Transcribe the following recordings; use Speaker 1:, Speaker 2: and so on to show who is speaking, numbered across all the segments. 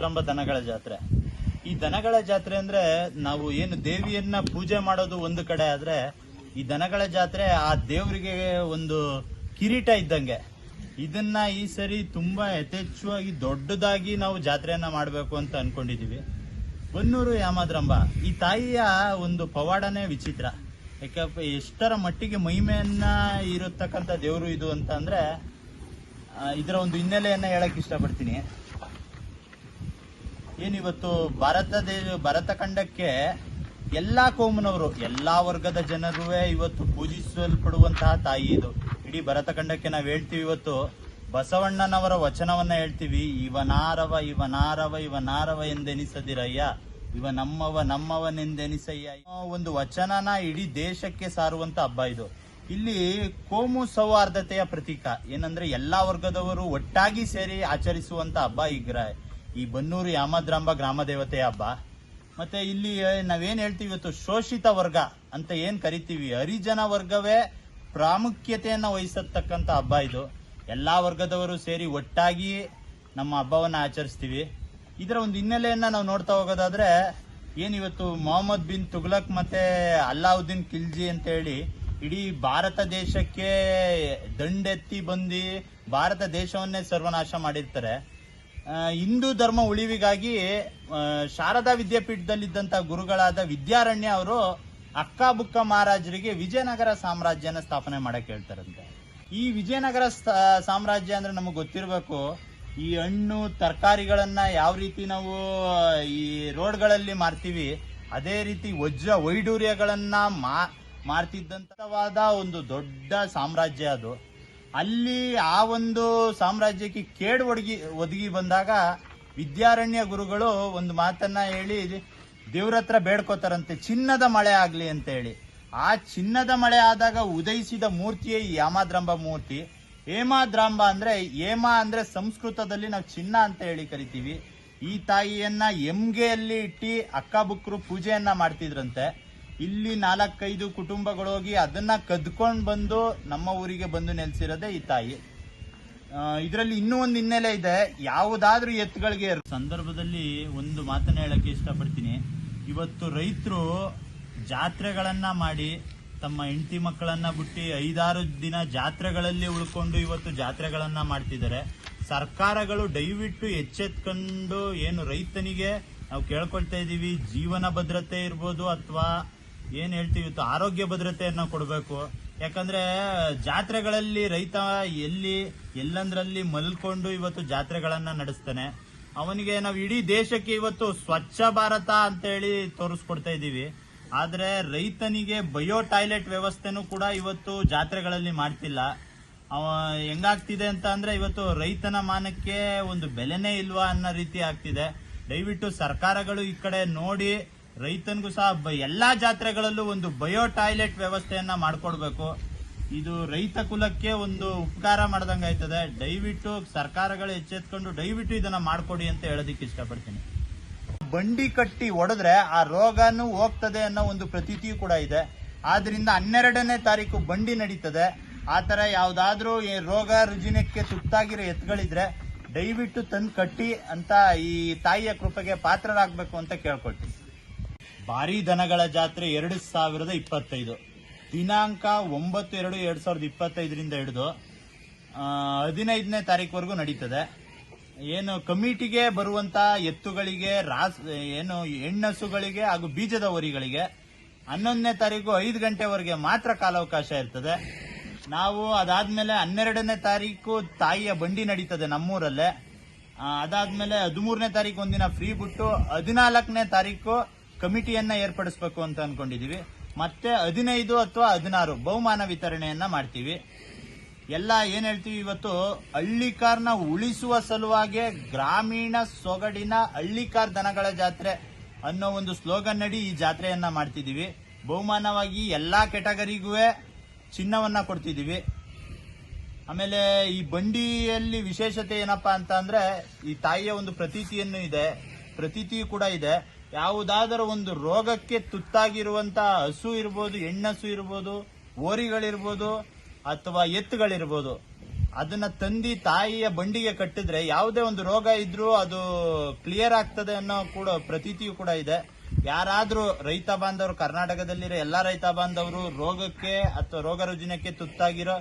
Speaker 1: ಪ್ರಾರಂಭ ದನಗಳ ಜಾತ್ರೆ. ಈ ದನಗಳ ಜಾತ್ರೆ ಅಂದ್ರೆ ನಾವು ಏನು ದೇವಿಯನ್ನ ಪೂಜೆ ಮಾಡೋದು ಒಂದು ಕಡೆ ಆದ್ರೆ ಈ ದನಗಳ ಜಾತ್ರೆ ಆ ದೇವರಿಗೆ ಒಂದು ಕಿರೀಟ ಇದ್ದಂಗೆ. ಇದನ್ನ ಈ ಸರಿ ತುಂಬಾ ಯಥೇಚ್ಛವಾಗಿ ದೊಡ್ಡದಾಗಿ ನಾವು ಜಾತ್ರೆಯನ್ನ ಮಾಡಬೇಕು ಅಂತ ಅನ್ಕೊಂಡಿದೀವಿ. ಬನ್ನೂರು ಯಾಮಾದ್ರಂಬ, ಈ ತಾಯಿಯ ಒಂದು ಪವಾಡನೇ ವಿಚಿತ್ರ. ಯಾಕಪ್ಪ, ಎಷ್ಟರ ಮಟ್ಟಿಗೆ ಮಹಿಮೆಯನ್ನ ಇರತಕ್ಕಂಥ ದೇವರು ಇದು ಅಂತ ಅಂದ್ರೆ ಇದರ ಒಂದು ಹಿನ್ನೆಲೆಯನ್ನ ಹೇಳಕ್ ಇಷ್ಟಪಡ್ತೀನಿ. ಏನಿವತ್ತು ಭಾರತ ದೇಶ ಭಾರತ ಖಂಡಕ್ಕೆ ಎಲ್ಲಾ ಕೋಮನವರು, ಎಲ್ಲಾ ವರ್ಗದ ಜನರು ಇವತ್ತು ಪೂಜಿಸಲ್ಪಡುವಂತಹ ತಾಯಿ ಇದು. ಇಡೀ ಭರತ ಖಂಡಕ್ಕೆ ನಾವು ಹೇಳ್ತೀವಿ ಇವತ್ತು, ಬಸವಣ್ಣನವರ ವಚನವನ್ನ ಹೇಳ್ತೀವಿ, ಇವನಾರವ ಇವನಾರವ ಇವನಾರವ ಎಂದೆನಿಸದಿರಯ್ಯ, ಇವ ನಮ್ಮವ, ನಮ್ಮವನೆಂದೆನಿಸಯ್ಯ. ಒಂದು ವಚನನ ಇಡೀ ದೇಶಕ್ಕೆ ಸಾರುವಂತ ಹಬ್ಬ ಇದು. ಇಲ್ಲಿ ಕೋಮು ಸೌಹಾರ್ದತೆಯ ಪ್ರತೀಕ. ಏನಂದ್ರೆ ಎಲ್ಲಾ ವರ್ಗದವರು ಒಟ್ಟಾಗಿ ಸೇರಿ ಆಚರಿಸುವಂತ ಹಬ್ಬ ಈ ಈ ಬನ್ನೂರು ಯಾಮದ್ರಾಂಬ ಗ್ರಾಮ ದೇವತೆ ಹಬ್ಬ. ಮತ್ತೆ ಇಲ್ಲಿ ನಾವೇನ್ ಹೇಳ್ತೀವಿ ಇವತ್ತು? ಶೋಷಿತ ವರ್ಗ ಅಂತ ಏನ್ ಕರಿತೀವಿ? ಹರಿಜನ ವರ್ಗವೇ ಪ್ರಾಮುಖ್ಯತೆಯನ್ನ ವಹಿಸತಕ್ಕಂಥ ಹಬ್ಬ ಇದು. ಎಲ್ಲಾ ವರ್ಗದವರು ಸೇರಿ ಒಟ್ಟಾಗಿ ನಮ್ಮ ಹಬ್ಬವನ್ನ ಆಚರಿಸ್ತೀವಿ. ಇದರ ಒಂದು ಹಿನ್ನೆಲೆಯನ್ನ ನಾವು ನೋಡ್ತಾ ಹೋಗೋದಾದ್ರೆ ಏನಿವತ್ತು ಮೊಹಮ್ಮದ್ ಬಿನ್ ತುಗ್ಲಕ್ ಮತ್ತೆ ಅಲ್ಲಾವುದ್ದೀನ್ ಖಿಲ್ಜಿ ಅಂತ ಹೇಳಿ ಇಡೀ ಭಾರತ ದೇಶಕ್ಕೆ ದಂಡೆತ್ತಿ ಬಂದು ಭಾರತ ದೇಶವನ್ನೇ ಸರ್ವನಾಶ ಮಾಡಿರ್ತಾರೆ. ಹಿಂದೂ ಧರ್ಮ ಉಳಿವಿಗಾಗಿ ಶಾರದಾ ವಿದ್ಯಾಪೀಠದಲ್ಲಿದ್ದಂಥ ಗುರುಗಳಾದ ವಿದ್ಯಾರಣ್ಯ ಅವರು ಅಕ್ಕ ಬುಕ್ಕ ಮಹಾರಾಜರಿಗೆ ವಿಜಯನಗರ ಸಾಮ್ರಾಜ್ಯನ ಸ್ಥಾಪನೆ ಮಾಡಕ್ ಹೇಳ್ತಾರಂತೆ. ಈ ವಿಜಯನಗರ ಸಾಮ್ರಾಜ್ಯ ಅಂದ್ರೆ ನಮಗೆ ಗೊತ್ತಿರಬೇಕು, ಈ ಹಣ್ಣು, ತರಕಾರಿಗಳನ್ನ ಯಾವ ರೀತಿ ನಾವು, ಈ ರೋಡ್ಗಳಲ್ಲಿ ಮಾರ್ತೀವಿ, ಅದೇ ರೀತಿ ವಜ್ರ ವೈಡೂರ್ಯಗಳನ್ನ ಮಾ, ಮಾರ್ತಿದ್ದಂತವಾದ ಒಂದು ದೊಡ್ಡ ಸಾಮ್ರಾಜ್ಯ ಅದು. ಅಲ್ಲಿ ಆ ಒಂದು ಸಾಮ್ರಾಜ್ಯಕ್ಕೆ ಕೇಡು ಒಡಗಿ, ಒದಗಿ ಬಂದಾಗ ವಿದ್ಯಾರಣ್ಯ ಗುರುಗಳು ಒಂದು ಮಾತನ್ನ ಹೇಳಿ ದೇವ್ರ ಹತ್ರ ಬೇಡ್ಕೋತಾರಂತೆ, ಚಿನ್ನದ ಮಳೆ ಆಗ್ಲಿ ಅಂತ ಹೇಳಿ ಆ ಚಿನ್ನದ ಮಳೆ ಆದಾಗ ಉದಯಿಸಿದ ಮೂರ್ತಿಯೇ ಈ ಯಾಮಾದ್ರಂಬ ಮೂರ್ತಿ. ಹೇಮಾದ್ರಾಂಬ ಅಂದ್ರೆ, ಹೇಮ ಅಂದ್ರೆ ಸಂಸ್ಕೃತದಲ್ಲಿ ನಾವು ಚಿನ್ನ ಅಂತ ಹೇಳಿ ಕರಿತೀವಿ. ಈ ತಾಯಿಯನ್ನ ಎಮ್ಗೆಯಲ್ಲಿ ಇಟ್ಟಿ ಅಕ್ಕಬುಕ್ರು ಪೂಜೆಯನ್ನ ಮಾಡ್ತಿದ್ರಂತೆ. ಇಲ್ಲಿ ನಾಲ್ಕೈದು ಕುಟುಂಬಗಳು ಹೋಗಿ ಅದನ್ನ ಕದ್ಕೊಂಡ್ ಬಂದು ನಮ್ಮ ಊರಿಗೆ ಬಂದು ನೆಲೆಸಿರೋದೇ ಈ ತಾಯಿ. ಇದರಲ್ಲಿ ಇನ್ನೂ ಒಂದು ಹಿನ್ನೆಲೆ ಇದೆ. ಯಾವುದಾದ್ರೂ ಎತ್ತುಗಳಿಗೆ ಸಂದರ್ಭದಲ್ಲಿ ಒಂದು ಮಾತನ್ನ ಹೇಳಕ್ಕೆ ಇಷ್ಟಪಡ್ತೀನಿ. ಇವತ್ತು ರೈತರು ಜಾತ್ರೆಗಳನ್ನ ಮಾಡಿ ತಮ್ಮ ಹೆಂಡತಿ ಮಕ್ಕಳನ್ನ ಬಿಟ್ಟು ಐದಾರು ದಿನ ಜಾತ್ರೆಗಳಲ್ಲಿ ಉಳ್ಕೊಂಡು ಇವತ್ತು ಜಾತ್ರೆಗಳನ್ನ ಮಾಡ್ತಿದ್ದಾರೆ. ಸರ್ಕಾರಗಳು ದಯವಿಟ್ಟು ಎಚ್ಚೆತ್ಕೊಂಡು ಏನು ರೈತನಿಗೆ ನಾವು ಕೇಳ್ಕೊಳ್ತಾ ಇದ್ದೀವಿ ಜೀವನ ಭದ್ರತೆ ಇರ್ಬೋದು ಅಥವಾ ಏನ್ ಹೇಳ್ತೀವಿ, ಇವತ್ತು ಆರೋಗ್ಯ ಭದ್ರತೆಯನ್ನ ಕೊಡಬೇಕು. ಯಾಕಂದ್ರೆ, ಜಾತ್ರೆಗಳಲ್ಲಿ ರೈತ ಎಲ್ಲಿ, ಎಲ್ಲಂದ್ರಲ್ಲಿ ಮಲ್ಕೊಂಡು ಇವತ್ತು ಜಾತ್ರೆಗಳನ್ನ ನಡೆಸ್ತಾನೆ. ಅವನಿಗೆ ನಾವು ಇಡೀ ದೇಶಕ್ಕೆ ಇವತ್ತು ಸ್ವಚ್ಛ ಭಾರತ ಅಂತ ಹೇಳಿ ತೋರಿಸ್ಕೊಡ್ತಾ ಇದ್ದೀವಿ. ಆದ್ರೆ ರೈತನಿಗೆ ಬಯೋ ಟಾಯ್ಲೆಟ್ ವ್ಯವಸ್ಥೆನೂ ಕೂಡ ಇವತ್ತು ಜಾತ್ರೆಗಳಲ್ಲಿ ಮಾಡ್ತಿಲ್ಲ. ಅವ ಹೆಂಗಾಗ್ತಿದೆ ಅಂತ ಅಂದ್ರೆ, ಇವತ್ತು ರೈತನ ಮಾನಕ್ಕೆ ಒಂದು ಬೆಲೆನೇ ಇಲ್ವಾ ಅನ್ನೋ ರೀತಿ ಆಗ್ತಿದೆ. ದಯವಿಟ್ಟು ಸರ್ಕಾರಗಳು ಈ ಕಡೆ ನೋಡಿ ರೈತನಿಗೂ ಸಹ ಎಲ್ಲಾ ಜಾತ್ರೆಗಳಲ್ಲೂ ಒಂದು ಬಯೋ ಟಾಯ್ಲೆಟ್ ವ್ಯವಸ್ಥೆಯನ್ನ ಮಾಡಿಕೊಡ್ಬೇಕು. ಇದು ರೈತ ಕುಲಕ್ಕೆ ಒಂದು ಉಪಕಾರ ಮಾಡ್ದಂಗ ಆಯ್ತದೆ. ದಯವಿಟ್ಟು ಸರ್ಕಾರಗಳು ಎಚ್ಚೆತ್ಕೊಂಡು ದಯವಿಟ್ಟು ಇದನ್ನ ಮಾಡ್ಕೊಡಿ ಅಂತ ಹೇಳೋದಕ್ಕೆ ಇಷ್ಟಪಡ್ತೀನಿ. ಬಂಡಿ ಕಟ್ಟಿ ಒಡೆದ್ರೆ ಆ ರೋಗನು ಹೋಗ್ತದೆ ಅನ್ನೋ ಒಂದು ಪ್ರತೀತಿಯೂ ಕೂಡ ಇದೆ. ಆದ್ರಿಂದ ಹನ್ನೆರಡನೇ ತಾರೀಕು ಬಂಡಿ ನಡೀತದೆ. ಆ ತರ ಯಾವ್ದಾದ್ರೂ ರೋಗ ರುಜಿನಕ್ಕೆ ತುತ್ತಾಗಿರೋ ಎತ್ಗಳಿದ್ರೆ ದಯವಿಟ್ಟು ತಂದು ಕಟ್ಟಿ ಅಂತ ಈ ತಾಯಿಯ ಕೃಪೆಗೆ ಪಾತ್ರರಾಗಬೇಕು ಅಂತ ಕೇಳ್ಕೊಳ್ತೀನಿ. ಭಾರಿ ದನಗಳ ಜಾತ್ರೆ ಎರಡು ಸಾವಿರದ ಇಪ್ಪತ್ತೈದು. ದಿನಾಂಕ ಒಂಬತ್ತು ಎರಡು ಎರಡು ಸಾವಿರದ ಇಪ್ಪತ್ತೈದರಿಂದ ಹಿಡಿದು ಹದಿನೈದನೇ ತಾರೀಕುವರೆಗೂ ನಡೀತದೆ. ಏನು ಕಮಿಟಿಗೆ ಬರುವಂತ ಎತ್ತುಗಳಿಗೆ, ರಾಸ್, ಏನು ಹೆಣ್ಣಸುಗಳಿಗೆ ಹಾಗೂ ಬೀಜದ ಹೊರಿಗಳಿಗೆ ಹನ್ನೊಂದನೇ ತಾರೀಕು ಐದು ಗಂಟೆವರೆಗೆ ಮಾತ್ರ ಕಾಲಾವಕಾಶ ಇರ್ತದೆ. ನಾವು ಅದಾದ್ಮೇಲೆ ಹನ್ನೆರಡನೇ ತಾರೀಕು ತಾಯಿಯ ಬಂಡಿ ನಡೀತದೆ ನಮ್ಮೂರಲ್ಲೇ. ಅದಾದ್ಮೇಲೆ ಹದಿಮೂರನೇ ತಾರೀಕು ಒಂದಿನ ಫ್ರೀ ಬಿಟ್ಟು ಹದಿನಾಲ್ಕನೇ ತಾರೀಕು ಕಮಿಟಿಯನ್ನ ಏರ್ಪಡಿಸಬೇಕು ಅಂತ ಅನ್ಕೊಂಡಿದೀವಿ. ಮತ್ತೆ ಹದಿನೈದು ಅಥವಾ ಹದಿನಾರು ಬಹುಮಾನ ವಿತರಣೆಯನ್ನ ಮಾಡ್ತೀವಿ. ಎಲ್ಲ ಏನ್ ಹೇಳ್ತೀವಿ ಇವತ್ತು? ಹಳ್ಳಿಕಾರ್ನ ಉಳಿಸುವ ಸಲುವಾಗಿ ಗ್ರಾಮೀಣ ಸೊಗಡಿನ ಹಳ್ಳಿಕಾರ್ ದನಗಳ ಜಾತ್ರೆ ಅನ್ನೋ ಒಂದು ಸ್ಲೋಗನ್ ನಡಿ ಈ ಜಾತ್ರೆಯನ್ನ ಮಾಡ್ತಿದೀವಿ. ಬಹುಮಾನವಾಗಿ ಎಲ್ಲಾ ಕೆಟಗರಿಗೂ ಚಿನ್ನವನ್ನ ಕೊಡ್ತಿದೀವಿ. ಆಮೇಲೆ ಈ ಬಂಡಿಯಲ್ಲಿ ವಿಶೇಷತೆ ಏನಪ್ಪಾ ಅಂತ ಅಂದ್ರೆ ಈ ತಾಯಿಯ ಒಂದು ಪ್ರತೀತಿಯನ್ನು ಇದೆ. ಪ್ರತೀತಿ ಕೂಡ ಇದೆ. ಯಾವುದಾದರೂ ಒಂದು ರೋಗಕ್ಕೆ ತುತ್ತಾಗಿರುವಂತ ಹಸು ಇರ್ಬೋದು, ಹೆಣ್ಣಸು ಇರ್ಬೋದು ಓರಿಗಳಿರ್ಬೋದು ಅಥವಾ ಎತ್ತುಗಳಿರ್ಬೋದು, ಅದನ್ನ ತಂದಿ ತಾಯಿಯ ಬಂಡಿಗೆ ಕಟ್ಟಿದ್ರೆ ಯಾವುದೇ ಒಂದು ರೋಗ ಇದ್ರೂ ಅದು ಕ್ಲಿಯರ್ ಆಗ್ತದೆ ಅನ್ನೋ ಕೂಡ ಪ್ರತೀತಿಯು ಕೂಡ ಇದೆ. ಯಾರಾದರೂ ರೈತ ಬಾಂಧವರು, ಕರ್ನಾಟಕದಲ್ಲಿರೋ ಎಲ್ಲಾ ರೈತ ಬಾಂಧವರು ರೋಗಕ್ಕೆ ಅಥವಾ ರೋಗ ರುಜಿನಕ್ಕೆ ತುತ್ತಾಗಿರೋ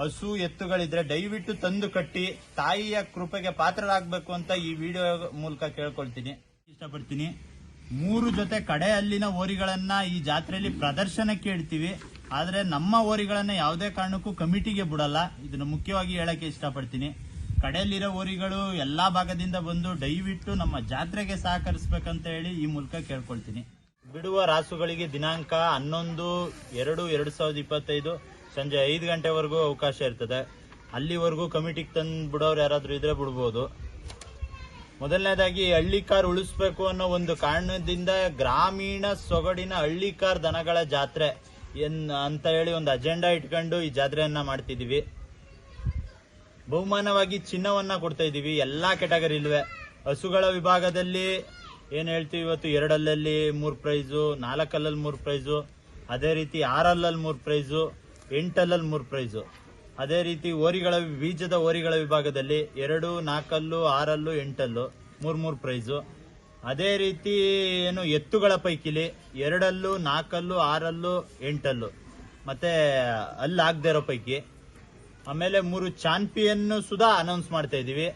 Speaker 1: ಹಸು, ಎತ್ತುಗಳಿದ್ರೆ ದಯವಿಟ್ಟು ತಂದು ಕಟ್ಟಿ ತಾಯಿಯ ಕೃಪೆಗೆ ಪಾತ್ರರಾಗಬೇಕು ಅಂತ ಈ ವಿಡಿಯೋ ಮೂಲಕ ಕೇಳ್ಕೊಳ್ತೀನಿ. ಇಷ್ಟಪಡ್ತೀನಿ. ಮೂರು ಜೊತೆ ಕಡೆ ಅಲ್ಲಿನ ಓರಿಗಳನ್ನ ಈ ಜಾತ್ರೆಯಲ್ಲಿ ಪ್ರದರ್ಶನಕ್ಕೆ ಇಡ್ತೀವಿ. ಆದರೆ ನಮ್ಮ ಓರಿಗಳನ್ನ ಯಾವುದೇ ಕಾರಣಕ್ಕೂ ಕಮಿಟಿಗೆ ಬಿಡಲ್ಲ. ಇದನ್ನ ಮುಖ್ಯವಾಗಿ ಹೇಳಕ್ಕೆ ಇಷ್ಟಪಡ್ತೀನಿ. ಕಡೆಯಲ್ಲಿರೋ ಓರಿಗಳು ಎಲ್ಲಾ ಭಾಗದಿಂದ ಬಂದು ದಯವಿಟ್ಟು ನಮ್ಮ ಜಾತ್ರೆಗೆ ಸಹಕರಿಸಬೇಕಂತ ಹೇಳಿ ಈ ಮೂಲಕ ಕೇಳ್ಕೊಳ್ತೀನಿ. ಬಿಡುವ ರಾಸುಗಳಿಗೆ ದಿನಾಂಕ ಹನ್ನೊಂದು, ಎರಡು ಎರಡು ಸಾವಿರದ ಇಪ್ಪತ್ತೈದು. ಸಂಜೆ ಐದು ಗಂಟೆವರೆಗೂ ಅವಕಾಶ ಇರ್ತದೆ. ಅಲ್ಲಿವರೆಗೂ ಕಮಿಟಿಗೆ ತಂದು ಬಿಡೋರು ಯಾರಾದರೂ ಇದ್ರೆ ಬಿಡ್ಬೋದು. ಮೊದಲನೇದಾಗಿ ಹಳ್ಳಿ ಕಾರ್ ಉಳಿಸ್ಬೇಕು ಅನ್ನೋ ಒಂದು ಕಾರಣದಿಂದ ಗ್ರಾಮೀಣ ಸೊಗಡಿನ ಹಳ್ಳಿ ಕಾರ್ ದನಗಳ ಜಾತ್ರೆ ಎನ್ ಅಂತ ಹೇಳಿ ಒಂದು ಅಜೆಂಡಾ ಇಟ್ಕೊಂಡು ಈ ಜಾತ್ರೆಯನ್ನ ಮಾಡ್ತಿದೀವಿ ಬಹುಮಾನವಾಗಿ ಚಿನ್ನವನ್ನ ಕೊಡ್ತಾ ಇದ್ದೀವಿ. ಎಲ್ಲಾ ಕೆಟಗರಿ ಇಲ್ವೇ. ಹಸುಗಳ ವಿಭಾಗದಲ್ಲಿ ಏನ್ ಹೇಳ್ತೀವಿ ಇವತ್ತು? ಎರಡಲ್ಲಲ್ಲಿ ಮೂರ್ ಪ್ರೈಸು, ನಾಲ್ಕಲ್ಲಲ್ಲಿ ಮೂರ್ ಪ್ರೈಸು, ಅದೇ ರೀತಿ ಆರಲ್ಲಲ್ಲಿ ಮೂರ್ ಪ್ರೈಸು, ಎಂಟಲ್ಲಲ್ಲಿ ಮೂರ್ ಪ್ರೈಸು. ಅದೇ ರೀತಿ ಓರಿಗಳ ಬೀಜದ ಓರಿಗಳ ವಿಭಾಗದಲ್ಲಿ ಎರಡು, ನಾಲ್ಕಲ್ಲು, ಆರಲ್ಲು, ಎಂಟಲ್ಲು ಮೂರ್ ಮೂರ್ ಪ್ರೈಸು. ಅದೇ ರೀತಿ ಏನು ಎತ್ತುಗಳ ಪೈಕಿಲಿ ಎರಡಲ್ಲು, ನಾಲ್ಕಲ್ಲು, ಆರಲ್ಲು, ಎಂಟಲ್ಲು. ಮತ್ತೆ ಅಲ್ಲಿ ಆಗದೆ ಇರೋ ಪೈಕಿ ಆಮೇಲೆ ಮೂರು ಚಾಂಪಿಯನ್ ಸುಧಾ ಅನೌನ್ಸ್ ಮಾಡ್ತಾ ಇದೀವಿ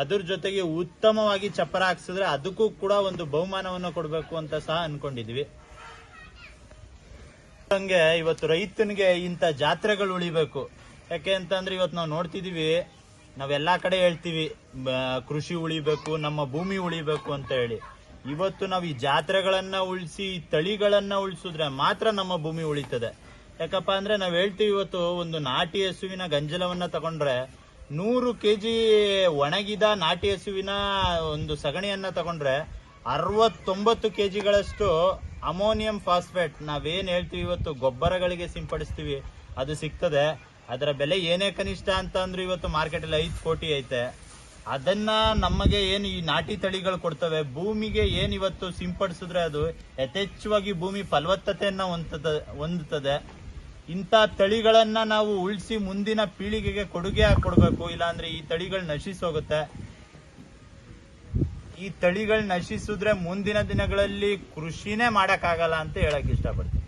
Speaker 1: ಅದ್ರ ಜೊತೆಗೆ ಉತ್ತಮವಾಗಿ ಚಪ್ಪರ ಹಾಕ್ಸಿದ್ರೆ ಅದಕ್ಕೂ ಕೂಡ ಒಂದು ಬಹುಮಾನವನ್ನು ಕೊಡಬೇಕು ಅಂತ ಸಹ ಅನ್ಕೊಂಡಿದ್ವಿ ಹಂಗೆ ಇವತ್ತು ರೈತನಿಗೆ ಇಂಥ ಜಾತ್ರೆಗಳು ಉಳಿಬೇಕು. ಯಾಕೆ ಅಂತಂದ್ರೆ ಇವತ್ತು ನಾವು ನೋಡ್ತಿದ್ದೀವಿ ನಾವೆಲ್ಲ ಕಡೆ ಹೇಳ್ತೀವಿ ಕೃಷಿ ಉಳಿಬೇಕು, ನಮ್ಮ ಭೂಮಿ ಉಳಿಬೇಕು ಅಂತ ಹೇಳಿ. ಇವತ್ತು ನಾವು ಈ ಜಾತ್ರೆಗಳನ್ನ ಉಳಿಸಿ ತಳಿಗಳನ್ನ ಉಳಿಸಿದ್ರೆ ಮಾತ್ರ ನಮ್ಮ ಭೂಮಿ ಉಳಿತದೆ. ಯಾಕಪ್ಪ ಅಂದ್ರೆ ನಾವು ಹೇಳ್ತೀವಿ ಇವತ್ತು, ಒಂದು ನಾಟಿ ಹಸುವಿನ ಗಂಜಲವನ್ನ ತಗೊಂಡ್ರೆ ನೂರು ಕೆ ಜಿ ಒಣಗಿದ ನಾಟಿ ಹಸುವಿನ ಒಂದು ಸಗಣಿಯನ್ನ ತಗೊಂಡ್ರೆ ಅರವತ್ತೊಂಬತ್ತು ಕೆ ಜಿಗಳಷ್ಟು ಅಮೋನಿಯಂ ಫಾಸ್ಫೇಟ್ ನಾವೇನ್ ಹೇಳ್ತೀವಿ ಇವತ್ತು ಗೊಬ್ಬರಗಳಿಗೆ ಸಿಂಪಡಿಸ್ತೀವಿ, ಅದು ಸಿಗ್ತದೆ. ಅದರ ಬೆಲೆ ಏನೇ ಕನಿಷ್ಠ ಅಂತ ಅಂದ್ರೆ ಇವತ್ತು ಮಾರ್ಕೆಟ್ ಅಲ್ಲಿ ಐದು ಕೋಟಿ ಐತೆ. ಅದನ್ನ ನಮಗೆ ಏನು ಈ ನಾಟಿ ತಳಿಗಳು ಕೊಡ್ತವೆ, ಭೂಮಿಗೆ ಏನ್ ಇವತ್ತು ಸಿಂಪಡಿಸಿದ್ರೆ ಅದು ಯಥೇಚ್ಛವಾಗಿ ಭೂಮಿ ಫಲವತ್ತತೆಯನ್ನ ಹೊಂದದ ಹೊಂದುತ್ತದೆ ಇಂಥ ತಳಿಗಳನ್ನ ನಾವು ಉಳಿಸಿ ಮುಂದಿನ ಪೀಳಿಗೆಗೆ ಕೊಡುಗೆ ಕೊಡಬೇಕು, ಇಲ್ಲಾಂದ್ರೆ ಈ ತಳಿಗಳು ನಶಿಸೋಗುತ್ತೆ ಈ ತಳಿಗಳು ನಶಿಸಿದ್ರೆ ಮುಂದಿನ ದಿನಗಳಲ್ಲಿ ಕೃಷಿನೇ ಮಾಡಕ್ಕಾಗಲ್ಲ ಅಂತ ಹೇಳಕ್ ಇಷ್ಟಪಡ್ತೀನಿ.